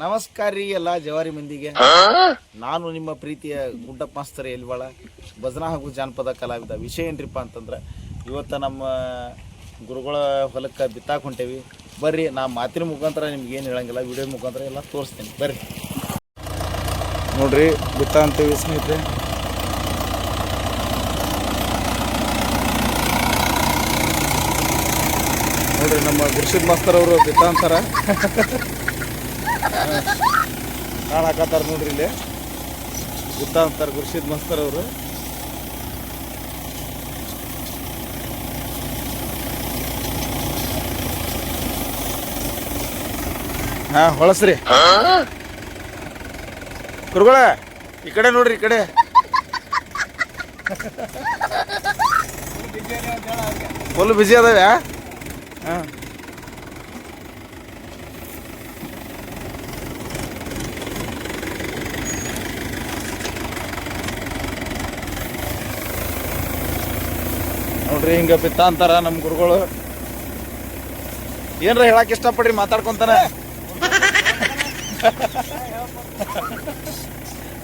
ನಮಸ್ಕಾರ ರೀ ಎಲ್ಲ ಜವಾರಿ ಮಂದಿಗೆ. ನಾನು ನಿಮ್ಮ ಪ್ರೀತಿಯ ಗುಡ್ಡಪ್ಪ ಮಾಸ್ತರ್ ಎಲ್ವಾಳ ಭಜನಾ ಹಾಗೂ ಜಾನಪದ ಕಲಾವಿದ ವಿಷಯ ಏನ್ರಿಪ್ಪ ಅಂತಂದ್ರೆ ಇವತ್ತು ನಮ್ಮ ಗುರುಗಳ ಹೊಲಕ್ಕೆ ಬಿತ್ತಾಕ್ ಹೊಂಟೇವಿ. ಬರ್ರಿ ನಾ ಮಾತಿನ ಮುಖಾಂತರ ನಿಮ್ಗೆ ಏನು ಹೇಳಂಗಿಲ್ಲ ವಿಡಿಯೋ ಮುಖಾಂತರ ಎಲ್ಲ ತೋರಿಸ್ತೀನಿ. ಬರ್ರಿ. ನೋಡ್ರಿ ಬಿತ್ತ ಅಂತೀವಿ ಸ್ನೇಹಿತರೆ. ನೋಡ್ರಿ ನಮ್ಮ ಗುರುಸಿದ್ ಮಾಸ್ತರ್ ಅವರು ಬಿತ್ತ ಅಂತಾರ. ಕಾಳು ಹಾಕತ್ತಾರ ನೋಡ್ರಿ ಇಲ್ಲಿ. ಗುತ್ತ ಅಂತಾರ ಗುರ್ಷಿದ್ ಮಸ್ತರ್ ಅವರು. ಹಾ, ಹೊಳಸ್ರಿ. ಕುರುಗಳ, ಈ ಕಡೆ ನೋಡ್ರಿ, ಈ ಕಡೆ. ಫುಲ್ ಬಿಸಿ ಅದಾವ್ಯಾ? ಹಾ. ನೋಡ್ರಿ, ಹಿಂಗ ಬಿತ್ತ ಅಂತಾರ ನಮ್ಮ ಗುರುಗಳು. ಏನ್ರ ಹೇಳಕ್ ಇಷ್ಟಪಡ್ರಿ, ಮಾತಾಡ್ಕೊಂತಾನೆ.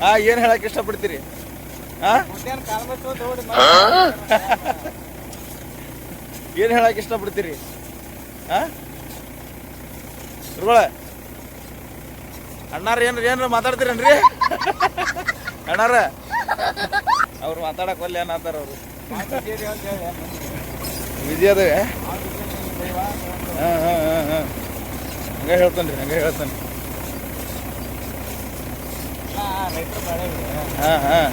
ಹಾ ಏನ್ ಹೇಳಕ್ ಇಷ್ಟಪಡ್ತೀರಿ? ಏನ್ ಹೇಳಕ್ ಇಷ್ಟಪಡ್ತೀರಿ? ಹಾ ಗುರುಗಳ ಅಣ್ಣಾರ ಏನ್ರ ಏನ್ರ ಮಾತಾಡ್ತೀರೇನ್ರಿ? ಅಣ್ಣಾರ ಅವ್ರು ಮಾತಾಡಕ್ ಒಲ್ಲೆ ಏನಾತಾರ ಅವ್ರು? ವಿಜಯ ಹಂಗ ಹಾಂ ಹಾಂ ಹಾಂ ಹಾಂ. ಹಂಗೆ ಹೇಳ್ತಾನೆ ರೀ ಹಂಗೆ ಹೇಳ್ತಾನೆ ಹಾಂ ಹಾಂ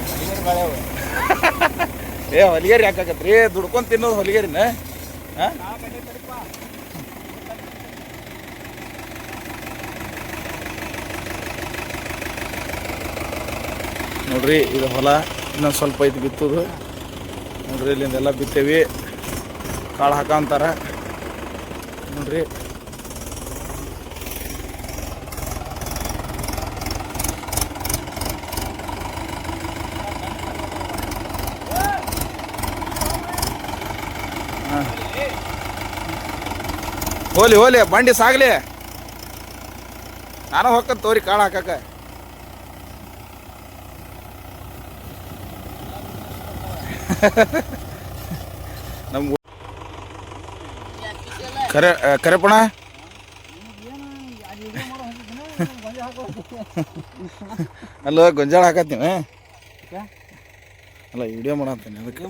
ಏ ಹೊಲಿಗೇರಿ ಯಾಕಾಗತ್ರಿ ದುಡ್ಕೊಂಡು ತಿನ್ನೋದು ಹೊಲಿಗೇರಿನ? ಹಾಂ? ನೋಡ್ರಿ ಇದು ಹೊಲ ಇನ್ನೊಂದು ಸ್ವಲ್ಪ ಐತಿ ಬಿತ್ತುದು. ನೋಡ್ರಿ ಇಲ್ಲಿಂದೆಲ್ಲ ಬಿತ್ತೇವಿ. ಕಾಳು ಹಾಕಂತಾರ. ನೋಡ್ರಿ. ಹೋಲಿ ಹೋಲಿ, ಬಂಡಿ ಸಾಗ್ಲಿ. ನಾನು ಹೋಗ್ತೇನೆ ತೋರಿ, ಕಾಳು ಹಾಕಕ್ಕ. ನಮ್ ಕರೆ ಕರೆಪಣ ಅಲ್ಲ ಗೊಂಜಾಳ ಹಾಕತ್ತೀನಿ ಅಲ್ಲ ವಿಡಿಯೋ ಮಾಡತ್ತೀನಿ ಅದಕ್ಕೆ.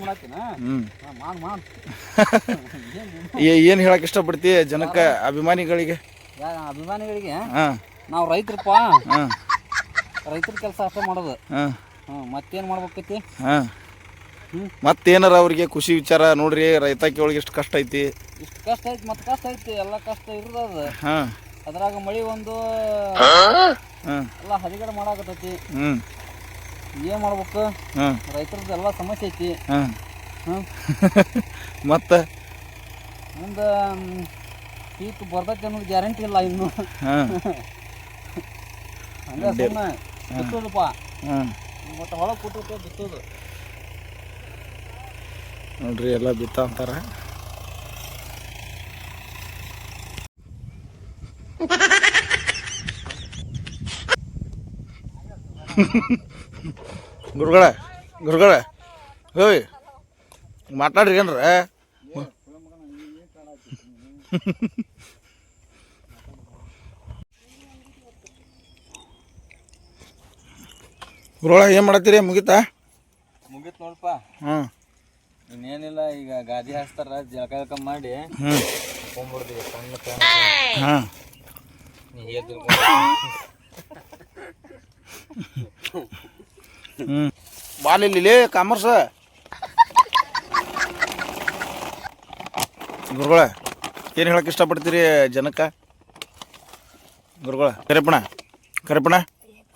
ಏನು ಹೇಳಕ್ಕೆ ಇಷ್ಟಪಡ್ತಿ ಜನಕ್ಕೆ ಅಭಿಮಾನಿಗಳಿಗೆ? ಅಭಿಮಾನಿಗಳಿಗೆ? ಹಾಂ. ನಾವು ರೈತರಪ್ಪ. ಹಾಂ. ರೈತರ ಕೆಲಸ ಅಷ್ಟೇ ಮಾಡೋದು. ಹಾಂ. ಹ್ಞೂ ಮತ್ತೇನು ಮಾಡ್ಬೇಕೈತಿ. ಮತ್ತೇನಾರ ಅವ್ರಿಗೆ ಖುಷಿ ವಿಚಾರ ನೋಡ್ರಿ ರೈತಾಕಿ ಒಳಗೆ ಎಷ್ಟು ಕಷ್ಟ ಐತಿ. ಇಷ್ಟು ಕಷ್ಟ ಐತಿ ಮತ್ತೆ ಕಷ್ಟ ಐತಿ ಎಲ್ಲ ಕಷ್ಟ ಇರ್ತದ ಹಾಂ. ಅದ್ರಾಗ ಮಳಿ ಒಂದು ಹಾಂ? ಎಲ್ಲ ಹದಿಗಡ ಮಾಡಾಕತ್ತೈತಿ. ಹ್ಞೂ ಏನ್ ಮಾಡ್ಬೇಕು? ಹಾಂ. ರೈತರದ್ದು ಎಲ್ಲ ಸಮಸ್ಯೆ ಐತಿ. ಹಾಂ. ಹ್ಮ್ ಮತ್ತೆ? ಮುಂದ ಪೀಕ್ ಬರ್ತೈತಿ ಅನ್ನೋದು ಗ್ಯಾರಂಟಿ ಇಲ್ಲ ಇನ್ನು. ಹಾಂ. ಹಂಗ ಸುಮ್ಮನೆ ಬಿತ್ತೋದಪ್ಪ. ಹಾಂ. ಮತ್ತೆ ಹೊಳಗೆ ಕೊಟ್ಟು ಬಿತ್ತೋದು. ನೋಡ್ರಿ ಎಲ್ಲ ಬಿತ್ತ ಅಂತಾರ. ಗುರುಗಳ ಗುರುಗಳ ಹೋಯ್. ಮಾತಾಡ್ರಿ ಏನ್ರ ಗುರುಗಳ ಏನು ಮಾಡತ್ತೀರಿ? ಮುಗಿತಾ? ಮುಗೀತು ನೋಡಪ್ಪ ಹಾಂ ಇನ್ನೇನಿಲ್ಲ ಈಗ ಗಾದಿ ಹಾಸ್ತಾರ ಜಳಕ ಜಳಕ ಮಾಡಿ. ಸಣ್ಣ ಹಾಂ. ಹ್ಞೂ ಬಾಲಿಲ್ಲಿ ಕಾಮರ್ಸ ಗುರುಗಳ ಏನು ಹೇಳಕ್ಕೆ ಇಷ್ಟಪಡ್ತೀರಿ ಜನಕ್ಕೆ? ಗುರುಗಳ ಕರೆಪಣ ಕರೆಪಣ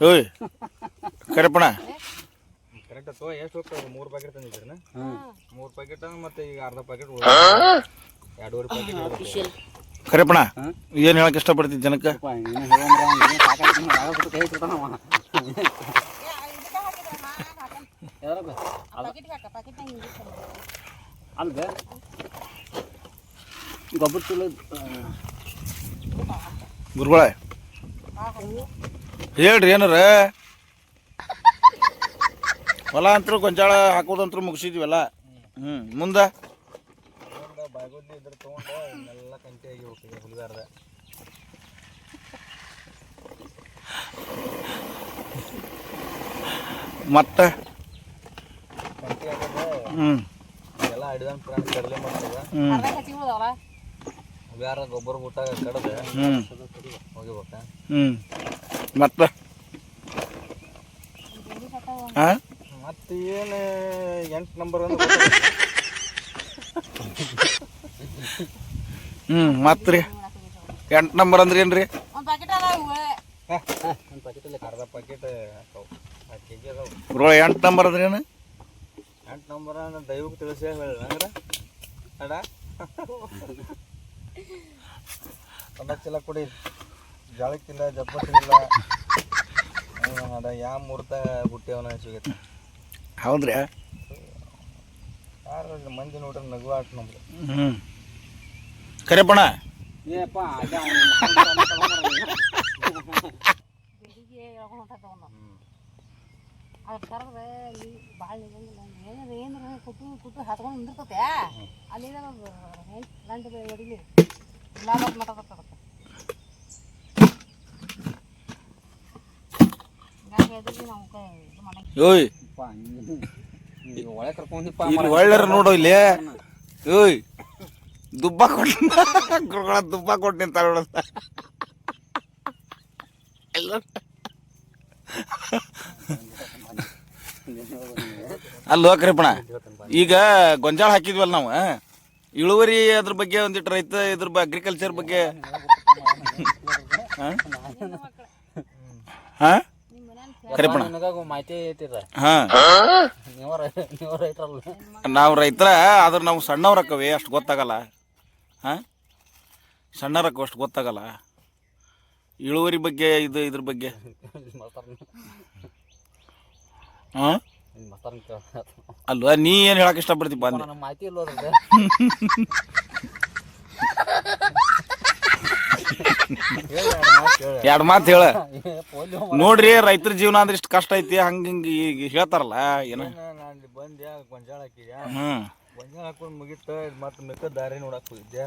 ಹೋಯ್ ಕರೆಪಣ. ಕರೆಕ್ಟ್ ತೋ ಎಷ್ಟು ಹೋಗ್ತದೆ ಮೂರು ಪ್ಯಾಕೆಟ್ ತಂದಿದ್ರನ ಮೂರು ಪ್ಯಾಕೆಟ್ ಮತ್ತೆ ಈಗ ಅರ್ಧ ಪ್ಯಾಕೆಟ್ ಎರಡೂವರೆ ಪ್ಯಾಕೆಟ್ ಕರೆಪಣ ಏನು ಹೇಳಕ್ಕೆ ಇಷ್ಟಪಡ್ತೀವಿ ಜನಕ್ಕೆ? ಅಲ್ಬೆ ಗೊಬ್ಬರ ಚಲೋ ಗುರುಗಳ. ಹೇಳ್ರಿ ಏನಾರ? ಹೊಲ ಅಂತೂ ಗೊಂಜಾಳ ಹಾಕೋದಂತೂ ಮುಗಿಸಿದ್ವಲ್ಲ? ಹ್ಞೂ ಮುಂದೆ? ಬಾಗೋದ್ಲಿ ಇದ್ರ ತೊಗೊಂಡು ಎಲ್ಲ ಕಂಟಿ ಆಗಿ ಹೋಗ್ತೀವಿ ಹುಲಿಗಾರ್ದ. ಮತ್ತೆ? ಕಂಟಿ ಆಗೋದು? ಹ್ಞೂ ಎಲ್ಲ ಅಡಿದಾನ ಪ್ರಾಣಿ ಕಡಲೆ ಮಾಡ್ತದ. ಯಾರ ಗೊಬ್ಬರ ಊಟ ಕಡದೆ. ಹೋಗಿಬೇಕ ಹ್ಞೂ ಮತ್ತೆ? ಹಾಂ ಮತ್ತೆ ಏನು ಎಂಟು ನಂಬರ್ ಅಂದ್ರೆ. ಹ್ಞೂ ಮತ್ತೆ ರೀ ಎಂಟು ನಂಬರ್ ಅಂದ್ರೆ ಏನು ರೀ ಒಂದು ಪಾಕೆಟಲ್ಲಿ ಅರ್ಧ ಪ್ಯಾಕೆಟ್ ಹಾಕವು ಹತ್ತು ಕೆ ಜಿ ಅದಾವು. ಗುರುಗಳ ಎಂಟು ನಂಬರ್ ಅಂದ್ರೆ ಏನು? ಎಂಟು ನಂಬರ್ ಅಂದ್ರೆ ದೈವಕ್ಕೆ ತಿಳಿಸಿ ಹೇಳ ಹಂಗ್ರ? ಅಡ? ಒಂದ ಚೀಲ ಕೊಡಿ. ಜಾಳಕ್ಕಿಲ್ಲ ಜಪ್ಪಿಲ್ಲ ಅಡ ಯಾವ ಮುಹೂರ್ತ ಅವನ ಸಿಗುತ್ತೆ. ಹೌದ್ರಿ? ಯಾರು ಮಂದಿ ನೋಡ್ರಿ ನಗು ಆಟ ನಮ್ದು ಹ್ಞೂ ಕರೆಪಣ ಅದ್ರ ಕರೆದ್ರೆ ಇಲ್ಲಿ ಭಾಳ ನಿಲ್ಲಂಗಿಲ್ಲ ಏನಾರ ಏನಾರ ಕುಟ್ಟು ಕುಟ್ಟು ಹತ್ಕೊಂಡು ನಿಂದಿರ್ತತೆ ಅಲ್ಲಿ ಗಂಟು ಹೊಡಿಲಿ ಲಾಭ ಮಾತಾಡತ್ತೆ ಹಿಂಗಾಗಿ ಎದುರಿಗೆ ನಾವು ಕ- ಇದು ಮಾಡಂಗಿಲ್ಲ ಒಳಗೆ ಒಳ್ಳೆರ ನೋಡು ಇಲ್ಲಿ. ಏಯ್ ದುಬ್ಬ ಕೊಟ್ಟ ಗುರುಗಳ ದುಬ್ಬ ಕೊಟ್ಟು ನಿಂತಾರ ನೋಡ ಅಲ್ಲೋ ಕರಿಪಣ ಈಗ ಗೊಂಜಾಳ ಹಾಕಿದ್ವಲ್ಲ ನಾವು ಇಳುವರಿ ಅದ್ರ ಬಗ್ಗೆ ಒಂದಿಟ್ಟು ರೈತ ಇದ್ರ ಅಗ್ರಿಕಲ್ಚರ್ ಬಗ್ಗೆ. ಹಾ ಹಾಂ ಕರಿಪಣ ಮಾಹಿತಿ ಐತಿದ? ಹಾಂ. ನೀವ ನೀವ ರೈತರಲ್ಲ. ನಾವು ರೈತರ ಆದ್ರೆ ನಾವು ಸಣ್ಣವ್ರಕ್ಕವೆ ಅಷ್ಟು ಗೊತ್ತಾಗಲ್ಲ. ಹಾಂ? ಸಣ್ಣರಕ್ಕ ಅಷ್ಟು ಗೊತ್ತಾಗಲ್ಲ. ಇಳುವರಿ ಬಗ್ಗೆ ಇದು ಇದ್ರ ಬಗ್ಗೆ. ಹಾಂ? ಅಲ್ವಾ? ನೀ ಏನು ಹೇಳಕ್ಕೆ ಇಷ್ಟಪಡ್ತಿ? ಬಂದೆ. ನನಗೆ ಮಾಹಿತಿ ಇಲ್ಲ ಎರಡು ಮಾತು ಹೇಳು. ನೋಡ್ರಿ ರೈತರ ಜೀವನ ಅಂದ್ರೆ ಇಷ್ಟು ಕಷ್ಟ ಐತಿ ಹಂಗ ಹಿಂಗ ಈಗ ಹೇಳ್ತಾರಲ್ಲ ಏನ? ಇಲ್ಲಿ ಗೊಂಜಾಳ ಹಾಕಿದ್ಯಾ? ಗೊಂಜಾಳ ಹಾಕೊಂಡು ಮುಗಿತ ಮತ್ತೆ ಮಿಕ್ಕ ದಾರಿ ನೋಡಕ್ ಹೋಗಿದ್ಯಾ?